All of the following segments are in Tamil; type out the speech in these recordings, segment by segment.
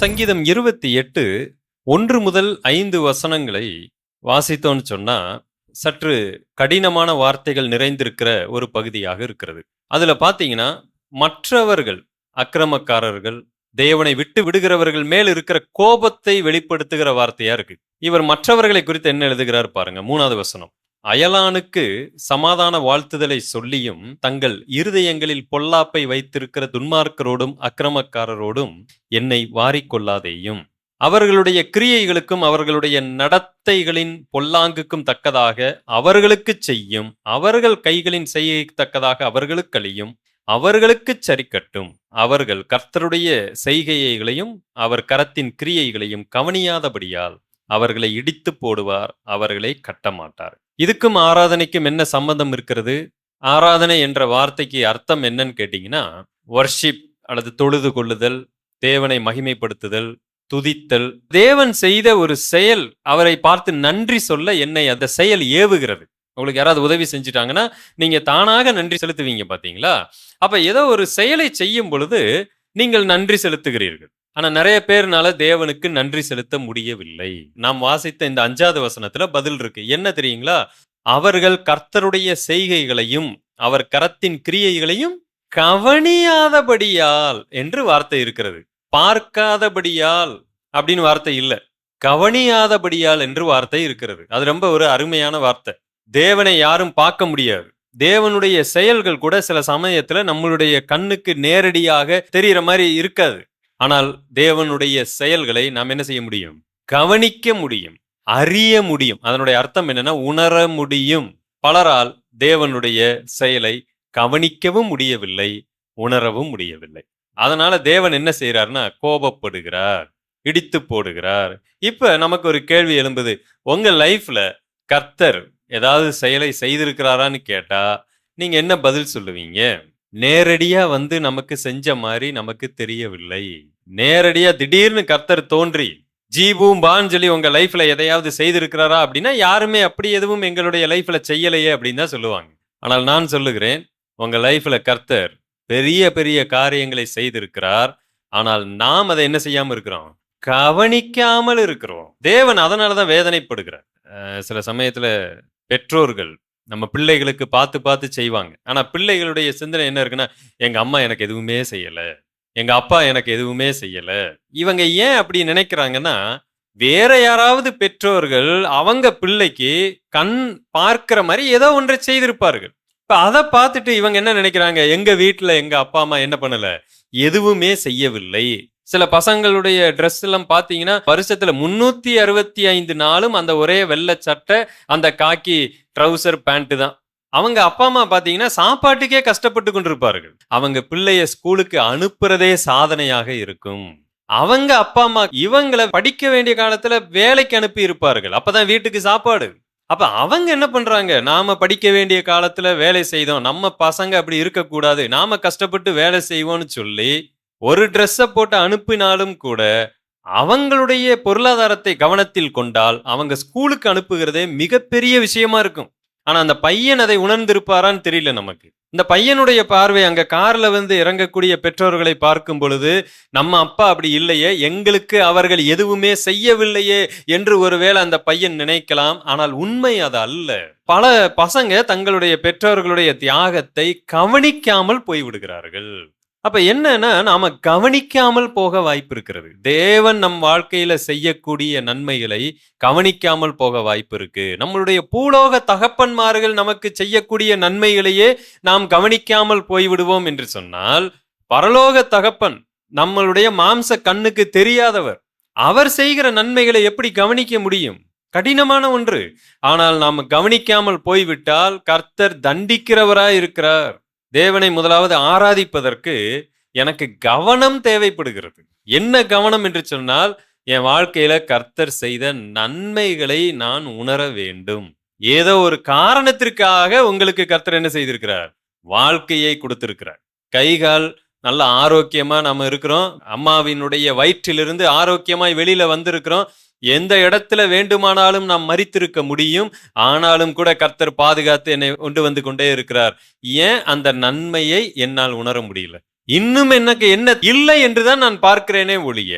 சங்கீதம் இருபத்தி எட்டு ஒன்று முதல் ஐந்து வசனங்களை வாசித்தோம்னு சொன்னா சற்று கடினமான வார்த்தைகள் நிறைந்திருக்கிற ஒரு பகுதியாக இருக்கிறது. அதுல பாத்தீங்கன்னா மற்றவர்கள் அக்கிரமக்காரர்கள் தேவனை விட்டு விடுகிறவர்கள் மேல் இருக்கிற கோபத்தை வெளிப்படுத்துகிற வார்த்தையா இருக்கு. இவர் மற்றவர்களை குறித்து என்ன எழுதுகிறார் பாருங்க மூணாவது வசனம். அயலானுக்கு சமாதான வாழ்த்துதலை சொல்லியும் தங்கள் இருதயங்களில் பொல்லாப்பை வைத்திருக்கிற துன்மார்க்கரோடும் அக்கிரமக்காரரோடும் என்னை வாரிக்கொள்ளாதேயும். அவர்களுடைய கிரியைகளுக்கும் அவர்களுடைய நடத்தைகளின் பொல்லாங்குக்கும் தக்கதாக அவர்களுக்கு செய்யும் அவர்கள் கைகளின் செய்ய தக்கதாக அவர்களுக்கு அழியும் அவர்களுக்கு சரிக்கட்டும். அவர்கள் கர்த்தருடைய செய்கைகளையும் அவர் கரத்தின் கிரியைகளையும் கவனியாதபடியால் அவர்களை இடித்து போடுவார் அவர்களை கட்டமாட்டார். இதுக்கும் ஆராதனைக்கும் என்ன சம்பந்தம் இருக்கிறது? ஆராதனை என்ற வார்த்தைக்கு அர்த்தம் என்னன்னு கேட்டீங்கன்னா வர்ஷிப் அல்லது தொழுது கொள்ளுதல் தேவனை மகிமைப்படுத்துதல் துதித்தல். தேவன் செய்த ஒரு செயல் அவரை பார்த்து நன்றி சொல்ல என்னை அந்த செயல் ஏவுகிறது. உங்களுக்கு யாராவது உதவி செஞ்சுட்டாங்கன்னா நீங்க தானாக நன்றி செலுத்துவீங்க பாத்தீங்களா? அப்ப ஏதோ ஒரு செயலை செய்யும் பொழுது நீங்கள் நன்றி செலுத்துகிறீர்கள். ஆனா நிறைய பேர்னால தேவனுக்கு நன்றி செலுத்த முடியவில்லை. நாம் வாசித்த இந்த அஞ்சாவது வசனத்துல பதில் இருக்கு. என்ன தெரியுங்களா? அவர்கள் கர்த்தருடைய செய்கைகளையும் அவர் கரத்தின் கிரியைகளையும் கவனியாதபடியால் என்று வார்த்தை இருக்கிறது. பார்க்காதபடியால் அப்படின்னு வார்த்தை இல்லை. கவனியாதபடியால் என்று வார்த்தை இருக்கிறது. அது ரொம்ப ஒரு அருமையான வார்த்தை. தேவனை யாரும் பார்க்க முடியாது. தேவனுடைய செயல்கள் கூட சில சமயத்துல நம்மளுடைய கண்ணுக்கு நேரடியாக தெரிகிற மாதிரி இருக்காது. ஆனால் தேவனுடைய செயல்களை நாம் என்ன செய்ய முடியும்? கவனிக்க முடியும் அறிய முடியும். அதனுடைய அர்த்தம் என்னன்னா உணர முடியும். பலரால் தேவனுடைய செயலை கவனிக்கவும் முடியவில்லை உணரவும் முடியவில்லை. அதனால தேவன் என்ன செய்யறாருன்னா கோபப்படுகிறார் இடித்து போடுகிறார். இப்ப நமக்கு ஒரு கேள்வி எழும்புது. உங்க லைஃப்ல கர்த்தர் ஏதாவது செயலை செய்திருக்கிறாரான்னு கேட்டா நீங்க என்ன பதில் சொல்லுவீங்க? நேரடியா வந்து நமக்கு செஞ்ச மாதிரி நமக்கு தெரியவில்லை. நேரடியா திடீர்னு கர்த்தர் தோன்றி ஜீவும் பான்னு சொல்லி உங்க லைஃப்ல எதையாவது செய்திருக்கிறாரா? அப்படின்னா யாருமே அப்படி எதுவும் எங்களுடைய லைஃப்ல செய்யலையே அப்படின்னு தான் சொல்லுவாங்க. ஆனால் நான் சொல்லுகிறேன் உங்க லைஃப்ல கர்த்தர் பெரிய பெரிய காரியங்களை செய்திருக்கிறார். ஆனால் நாம் அதை என்ன செய்யாம இருக்கிறோம்? கவனிக்காமல் இருக்கிறோம். தேவன் அதனாலதான் வேதனைப்படுகிறார். சில சமயத்துல பெற்றோர்கள் நம்ம பிள்ளைகளுக்கு பார்த்து பார்த்து செய்வாங்க. ஆனா பிள்ளைகளுடைய சிந்தனை என்ன இருக்குன்னா எங்க அம்மா எனக்கு எதுவுமே செய்யல. எங்க அப்பா எனக்கு எதுவுமே செய்யல. இவங்க ஏன் அப்படி நினைக்கிறாங்கன்னா வேற யாராவது பெற்றோர்கள் அவங்க பிள்ளைக்கு கண் பார்க்கிற மாதிரி ஏதோ ஒன்றை செய்திருப்பார்கள். இப்ப அதை பார்த்துட்டு இவங்க என்ன நினைக்கிறாங்க? எங்க வீட்டுல எங்க அப்பா அம்மா என்ன பண்ணல? எதுவுமே செய்யவில்லை. சில பசங்களுடைய ட்ரெஸ் எல்லாம் பாத்தீங்கன்னா வருஷத்துல முன்னூத்தி அறுபத்தி ஐந்து நாளும் அந்த ஒரே வெள்ளை சட்டை அந்த காக்கி ட்ரௌசர் பேண்ட் தான். அவங்க அப்பா அம்மா பாத்தீங்கன்னா சாப்பாட்டுக்கே கஷ்டப்பட்டு கொண்டிருப்பார்கள். அவங்க பிள்ளைய ஸ்கூலுக்கு அனுப்புறதே சாதனையாக இருக்கும். அவங்க அப்பா அம்மா இவங்களை படிக்க வேண்டிய காலத்துல வேலைக்கு அனுப்பி இருப்பார்கள். அப்பதான் வீட்டுக்கு சாப்பாடு. அப்ப அவங்க என்ன பண்றாங்க? நாம படிக்க வேண்டிய காலத்துல வேலை செய்தோம். நம்ம பசங்க அப்படி இருக்கக்கூடாது. நாம கஷ்டப்பட்டு வேலை செய்வோம்னு சொல்லி ஒரு ட்ரெஸ்ஸை போட்டு அனுப்பினாலும் கூட அவங்களுடைய பொருளாதாரத்தை கவனத்தில் கொண்டால் அவங்க ஸ்கூலுக்கு அனுப்புகிறதே மிகப்பெரிய விஷயமா இருக்கும். ஆனா அந்த பையன் அதை உணர்ந்திருப்பாரான்னு தெரியல நமக்கு. இந்த பையனுடைய பார்வை அங்க கார்ல வந்து இறங்கக்கூடிய பெற்றோர்களை பார்க்கும் பொழுது நம்ம அப்பா அப்படி இல்லையே எங்களுக்கு அவர்கள் எதுவுமே செய்யவில்லையே என்று ஒருவேளை அந்த பையன் நினைக்கலாம். ஆனால் உண்மை அது அல்ல. பல பசங்க தங்களுடைய பெற்றோர்களுடைய தியாகத்தை கவனிக்காமல் போய்விடுகிறார்கள். அப்ப என்னன்னா நாம கவனிக்காமல் போக வாய்ப்பு இருக்கிறது தேவன் நம் வாழ்க்கையில செய்யக்கூடிய நன்மைகளை கவனிக்காமல் போக வாய்ப்பு இருக்கு நம்மளுடைய பூலோக தகப்பன்மார்கள் நமக்கு செய்யக்கூடிய நன்மைகளையே நாம் கவனிக்காமல் போய்விடுவோம் என்று சொன்னால் பரலோக தகப்பன் நம்மளுடைய மாம்ச கண்ணுக்கு தெரியாதவர் அவர் செய்கிற நன்மைகளை எப்படி கவனிக்க முடியும்? கடினமான ஒன்று. ஆனால் நாம் கவனிக்காமல் போய்விட்டால் கர்த்தர் தண்டிக்கிறவராய் இருக்கிறார் தேவனை முதலாவது ஆராதிப்பதற்கு எனக்கு கவனம் தேவைப்படுகிறது. என்ன கவனம் என்று சொன்னால் என் வாழ்க்கையில கர்த்தர் செய்த நன்மைகளை நான் உணர வேண்டும். ஏதோ ஒரு காரணத்திற்காக உங்களுக்கு கர்த்தர் என்ன செய்திருக்கிறார்? வாழ்க்கையை கொடுத்திருக்கிறார். கைகால் நல்ல ஆரோக்கியமா நம்ம இருக்கிறோம். அம்மாவினுடைய வயிற்றிலிருந்து ஆரோக்கியமாய் வெளியில வந்திருக்கிறோம். எந்த இடத்துல வேண்டுமானாலும் நாம் மறித்திருக்க முடியும். ஆனாலும் கூட கர்த்தர் பாதுகாத்து என்னை கொண்டு வந்து கொண்டே இருக்கிறார். ஏன்? அந்த நன்மையை என்னால் உணர முடியல. இன்னும் எனக்கு என்ன இல்லை என்றுதான் நான் பார்க்கிறேனே ஒழிய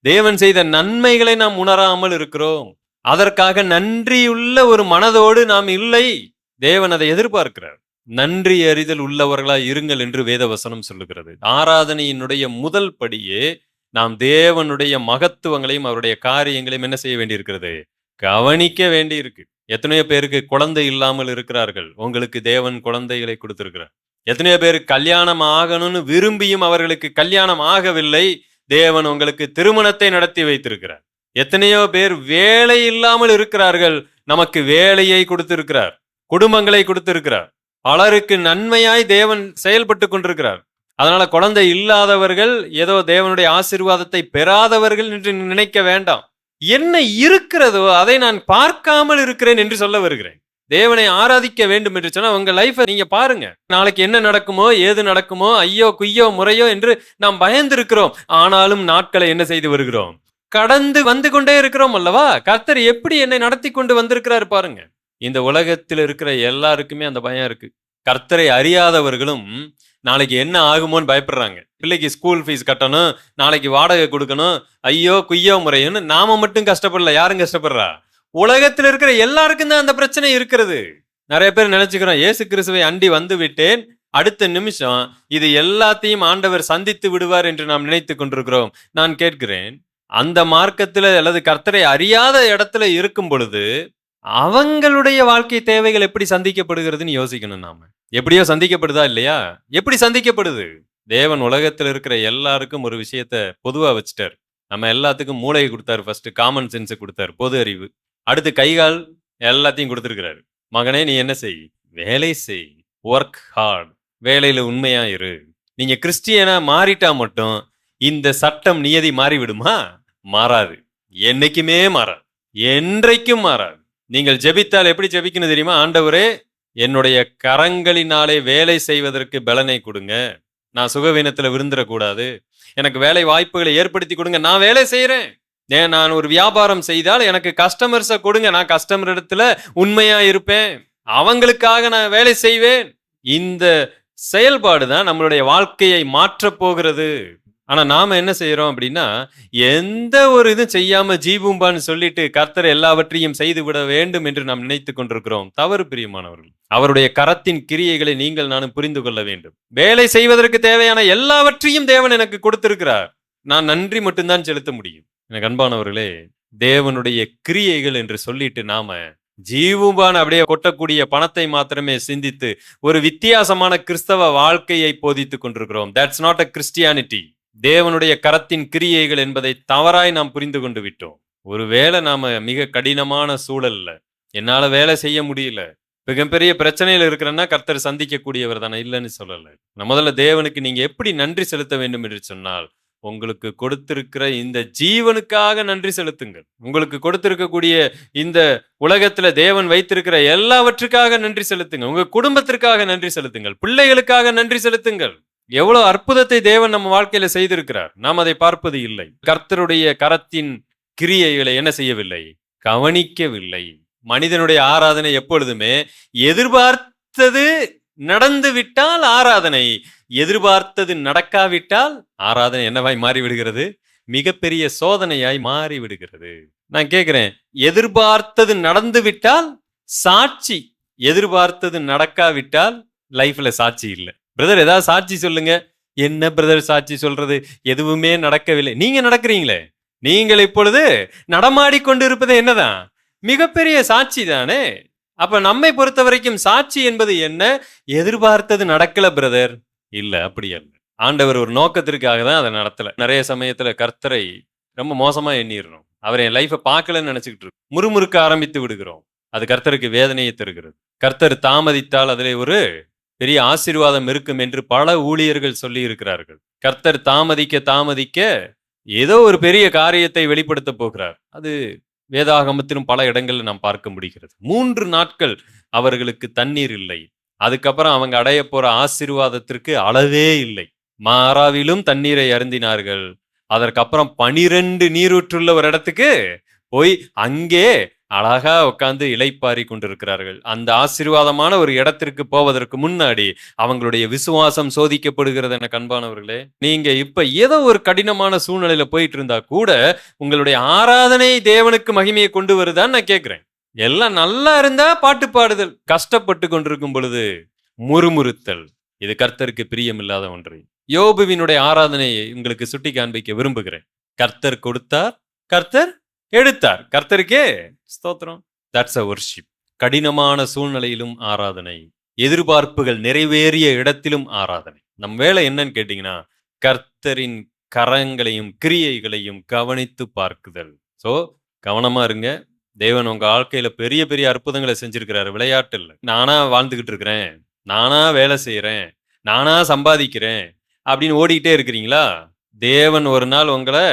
தேவன் செய்த நன்மைகளை நாம் உணராமல் இருக்கிறோம். அதற்காக நன்றியுள்ள ஒரு மனதோடு நாம் இல்லை. தேவன் அதை எதிர்பார்க்கிறார். நன்றி அறிதல் உள்ளவர்களாய் இருங்கள் என்று வேதவசனம் சொல்லுகிறது. ஆராதனையினுடைய முதல் படியே நாம் தேவனுடைய மகத்துவங்களையும் அவருடைய காரியங்களையும் என்ன செய்ய வேண்டியிருக்கிறது? கவனிக்க வேண்டியிருக்கு. எத்தனையோ பேருக்கு குழந்தை இல்லாமல் இருக்கிறார்கள். உங்களுக்கு தேவன் குழந்தைகளை கொடுத்திருக்கிறார். எத்தனையோ பேர் கல்யாணம் ஆகணும்னு விரும்பியும் அவர்களுக்கு கல்யாணம் ஆகவில்லை. தேவன் உங்களுக்கு திருமணத்தை நடத்தி வைத்திருக்கிறார். எத்தனையோ பேர் வேலை இல்லாமல் இருக்கிறார்கள். நமக்கு வேலையை கொடுத்திருக்கிறார். குடும்பங்களை கொடுத்திருக்கிறார். பலருக்கு நன்மையாய் தேவன் செயல்பட்டு கொண்டிருக்கிறார். அதனால குழந்தை இல்லாதவர்கள் ஏதோ தேவனுடைய ஆசீர்வாதத்தை பெறாதவர்கள் என்று நினைக்க வேண்டாம். என்ன இருக்கிறதோ அதை நான் பார்க்காமல் இருக்கிறேன் என்று சொல்ல வருகிறேன். தேவனை ஆராதிக்க வேண்டும் என்று சொன்னா உங்க லைஃபை நீங்க பாருங்க. நாளைக்கு என்ன நடக்குமோ ஏது நடக்குமோ ஐயோ குய்யோ முறையோ என்று நாம் பயந்திருக்கிறோம். ஆனாலும் நாட்களை என்ன செய்து வருகிறோம்? கடந்து வந்து கொண்டே இருக்கிறோம் அல்லவா? கர்த்தர் எப்படி என்னை நடத்தி கொண்டு வந்திருக்கிறாரு பாருங்க. இந்த உலகத்தில் இருக்கிற எல்லாருக்குமே அந்த பயம் இருக்கு. கர்த்தரை அறியாதவர்களும் நாளைக்கு என்ன ஆகுமோன்னு பயப்படுறாங்க. பிள்ளைக்கு ஸ்கூல் ஃபீஸ் கட்டணும் நாளைக்கு வாடகை கொடுக்கணும் ஐயோ குய்யோ முறையுன்னு நாம மட்டும் கஷ்டப்படல யாரும் கஷ்டப்படுறா? உலகத்தில் இருக்கிற எல்லாருக்கும் தான் அந்த பிரச்சனை இருக்கிறது. நிறைய பேர் நினைச்சுக்கிறோம் ஏசு கிறிஸ்துவை அண்டி வந்து விட்டேன் அடுத்த நிமிஷம் இது எல்லாத்தையும் ஆண்டவர் சந்தித்து விடுவார் என்று நாம் நினைத்து கொண்டிருக்கிறோம். நான் கேட்கிறேன் அந்த மார்க்கத்தில் அல்லது கர்த்தரை அறியாத இடத்துல இருக்கும் பொழுது அவங்களுடைய வாழ்க்கை தேவைகள் எப்படி சந்திக்கப்படுகிறதுன்னு யோசிக்கணும் நாம. எப்படியோ சந்திக்கப்படுதா இல்லையா? எப்படி சந்திக்கப்படுது? தேவன் உலகத்தில் இருக்கிற எல்லாருக்கும் ஒரு விஷயத்த பொதுவா வச்சுட்டார். நம்ம எல்லாத்துக்கும் மூளையை கொடுத்தாரு ஃபர்ஸ்ட் காமன் சென்ஸை கொடுத்தாரு பொது அறிவு. அடுத்து கைகால் எல்லாத்தையும் கொடுத்துருக்கிறாரு. மகனே நீ என்ன செய்? வேலை செய். ஒர்க் ஹார்ட் வேலையில உண்மையா இரு. நீங்க கிறிஸ்டியனா மாறிட்டா மட்டும் இந்த சட்டம் நியதி மாறிவிடுமா? மாறாது. என்னைக்குமே மாறாது. என்றைக்கும் மாறாது. நீங்கள் ஜெபித்தால் எப்படி ஜெபிக்கணும் தெரியுமா? ஆண்டவரே என்னுடைய கரங்களினாலே வேலை செய்வதற்கு பலனை கொடுங்க. நான் சுகவீனத்தில் விருந்துடக்கூடாது. எனக்கு வேலை வாய்ப்புகளை ஏற்படுத்தி கொடுங்க. நான் வேலை செய்கிறேன் ஏன் நான் ஒரு வியாபாரம் செய்தால் எனக்கு கஸ்டமர்ஸை கொடுங்க. நான் கஸ்டமர் இடத்துல உண்மையா இருப்பேன். அவங்களுக்காக நான் வேலை செய்வேன். இந்த செயல்பாடு தான் நம்மளுடைய வாழ்க்கையை மாற்றப் போகிறது. ஆனா நாம என்ன செய்யறோம் அப்படின்னா எந்த ஒரு இதுவும் செய்யாம ஜீபூம்பான்னு சொல்லிட்டு கர்த்தர் எல்லாவற்றையும் செய்து விட வேண்டும் என்று நாம் நினைத்து கொண்டிருக்கிறோம். தவறு பிரியமானவர்கள். அவருடைய கரத்தின் கிரியைகளை நீங்கள் நானும் புரிந்து கொள்ள வேண்டும். வேலை செய்வதற்கு தேவையான எல்லாவற்றையும் தேவன் எனக்கு கொடுத்திருக்கிறார். நான் நன்றி மட்டும்தான் செலுத்த முடியும். எனக்கு அன்பானவர்களே தேவனுடைய கிரியைகள் என்று சொல்லிட்டு நாம ஜீவுபான் அப்படியே கொட்டக்கூடிய பணத்தை மாத்திரமே சிந்தித்து ஒரு வித்தியாசமான கிறிஸ்தவ வாழ்க்கையை போதித்துக் கொண்டிருக்கிறோம். தட்ஸ் நாட் அ கிறிஸ்டியானிட்டி தேவனுடைய கரத்தின் கிரியைகள் என்பதை தவறாய் நாம் புரிந்து கொண்டு விட்டோம். ஒருவேளை நாம மிக கடினமான சூழல்ல என்னால வேலை செய்ய முடியல மிகப்பெரிய பிரச்சனையில இருக்கிறேன்னா கர்த்தர் சந்திக்கக்கூடியவர் தானே இல்லைன்னு சொல்லல. நான் முதல்ல தேவனுக்கு நீங்க எப்படி நன்றி செலுத்த வேண்டும் என்று சொன்னால் உங்களுக்கு கொடுத்திருக்கிற இந்த ஜீவனுக்காக நன்றி செலுத்துங்கள். உங்களுக்கு கொடுத்திருக்கக்கூடிய இந்த உலகத்துல தேவன் வைத்திருக்கிற எல்லாவற்றுக்காக நன்றி செலுத்துங்கள். உங்க குடும்பத்திற்காக நன்றி செலுத்துங்கள். பிள்ளைகளுக்காக நன்றி செலுத்துங்கள். எவ்வளவு அற்புதத்தை தேவன் நம்ம வாழ்க்கையில செய்திருக்கிறார். நாம் அதை பார்ப்பது இல்லை. கர்த்தருடைய கரத்தின் கிரியைகளை என்ன செய்யவில்லை? கவனிக்கவில்லை. மனிதனுடைய ஆராதனை எப்பொழுதுமே எதிர்பார்த்தது நடந்து விட்டால் ஆராதனை. எதிர்பார்த்தது நடக்காவிட்டால் ஆராதனை என்னவாய் மாறி விடுகிறது மிகப்பெரிய சோதனையாய் மாறி விடுகிறது நான் கேட்கிறேன் எதிர்பார்த்தது நடந்து விட்டால் சாட்சி எதிர்பார்த்தது நடக்காவிட்டால் லைஃப்ல சாட்சி இல்லை. பிரதர் ஏதாவது சாட்சி சொல்லுங்க. என்ன பிரதர் சாட்சி சொல்றது? எதுவுமே நடக்கவில்லை. நீங்க நடக்கிறீங்களே? நீங்கள் இப்பொழுது நடமாடிக்கொண்டு இருப்பது என்னதான்? மிகப்பெரிய சாட்சி தானே? அப்ப நம்மை பொறுத்த வரைக்கும் சாட்சி என்பது என்ன? எதிர்பார்த்தது நடக்கல பிரதர் இல்ல அப்படி அல்ல. ஆண்டவர் ஒரு நோக்கத்திற்காக தான் அதை நடத்தல. நிறைய சமயத்துல கர்த்தரை ரொம்ப மோசமா எண்ணிடுறோம் அவர் என் லைஃபை பார்க்கலன்னு நினைச்சுக்கிட்டு இருக்கோம். முறுமுறுக்க ஆரம்பித்து விடுகிறோம். அது கர்த்தருக்கு வேதனையை தருகிறது. கர்த்தர் தாமதித்தால் அதிலே ஒரு பெரிய ஆசீர்வாதம் இருக்கும் என்று பல ஊழியர்கள் சொல்லி இருக்கிறார்கள் கர்த்தர் தாமதிக்க தாமதிக்க ஏதோ ஒரு பெரிய காரியத்தை வெளிப்படுத்த போகிறார். அது வேதாகமத்திலும் பல இடங்களில் நாம் பார்க்க முடிகிறது. மூன்று நாட்கள் அவர்களுக்கு தண்ணீர் இல்லை. அதுக்கப்புறம் அவங்க அடைய போற ஆசீர்வாதத்திற்கு அளவே இல்லை. மாறாவிலும் தண்ணீரை அருந்தினார்கள். அதற்கப்புறம் பனிரெண்டு நீரூற்றுள்ள ஒரு இடத்துக்கு போய் அங்கே அழகா உட்காந்து இலைப்பாரி கொண்டிருக்கிறார்கள். அந்த ஆசீர்வாதமான ஒரு இடத்திற்கு போவதற்கு முன்னாடி அவங்களுடைய விசுவாசம் சோதிக்கப்படுகிறது என கண்பானவர்களே நீங்க இப்ப ஏதோ ஒரு கடினமான சூழ்நிலையில போயிட்டு இருந்தா கூட உங்களுடைய ஆராதனை தேவனுக்கு மகிமையை கொண்டு வருதான்னு நான் கேட்கிறேன் எல்லாம் நல்லா இருந்தா பாட்டு பாடுதல் கஷ்டப்பட்டு கொண்டிருக்கும் பொழுது முறுமுறுத்தல். இது கர்த்தருக்கு பிரியமில்லாத ஒன்று. யோபுவினுடைய ஆராதனையை உங்களுக்கு சுட்டி காண்பிக்க விரும்புகிறேன். கர்த்தர் கொடுத்தார் கர்த்தர் எடுத்தார் கர்த்தருக்கே ஸ்தோத்திரம். தட்ஸ் அ ஒர்ஷிப் கடினமான சூழ்நிலையிலும் ஆராதனை. எதிர்பார்ப்புகள் நிறைவேறிய இடத்திலும் ஆராதனை. நம் வேலை என்னன்னு கேட்டீங்கன்னா கர்த்தரின் கரங்களையும் கிரியைகளையும் கவனித்து பார்க்குதல். ஸோ கவனமா இருங்க. தேவன் உங்க வாழ்க்கையில பெரிய பெரிய அற்புதங்களை செஞ்சிருக்கிறாரு. விளையாட்டு இல்லை. நானா வாழ்ந்துகிட்டு இருக்கிறேன். நானா வேலை செய்யறேன் நானா சம்பாதிக்கிறேன். அப்படின்னு ஓடிக்கிட்டே இருக்கிறீங்களா? தேவன் ஒரு நாள் உங்களை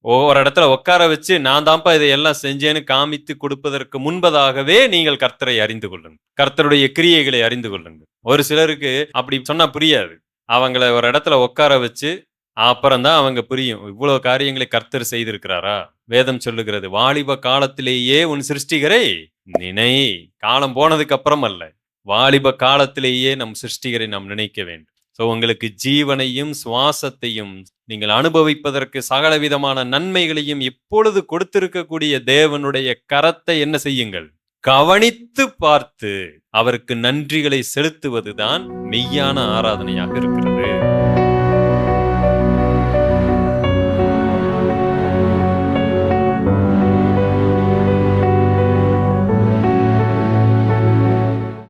ஒவ்வொரு இடத்துல உட்கார வச்சு நான் தான்ப்பா இதை எல்லாம் செஞ்சேன்னு காமித்து கொடுப்பதற்கு முன்பதாகவே நீங்கள் கர்த்தரை அறிந்து கொள்ளுங்கள். கர்த்தருடைய கிரியைகளை அறிந்து கொள்ளுங்கள். ஒரு சிலருக்கு அப்படி சொன்னா புரியாது. அவங்கள ஒரு இடத்துல உட்கார வச்சு அப்புறம் தான் அவங்க புரியும். இவ்வளவு காரியங்களை கர்த்தர் செய்திருக்கிறாரா? வேதம் சொல்லுகிறது வாலிப காலத்திலேயே உன் சிருஷ்டிகரை நினை. காலம் போனதுக்கு அப்புறம் அல்ல. வாலிப காலத்திலேயே நம் சிருஷ்டிகரை நாம் நினைக்க வேண்டும். சோ உங்களுக்கு ஜீவனையும் சுவாசத்தையும் நீங்கள் அனுபவிப்பதற்கு சகலவிதமான நன்மைகளையும் இப்பொழுது கொடுத்திருக்கக்கூடிய தேவனுடைய கரத்தை என்ன செய்யுங்கள்? கவனித்து பார்த்து அவருக்கு நன்றிகளை செலுத்துவதுதான் மெய்யான ஆராதனையாக இருக்கிறது.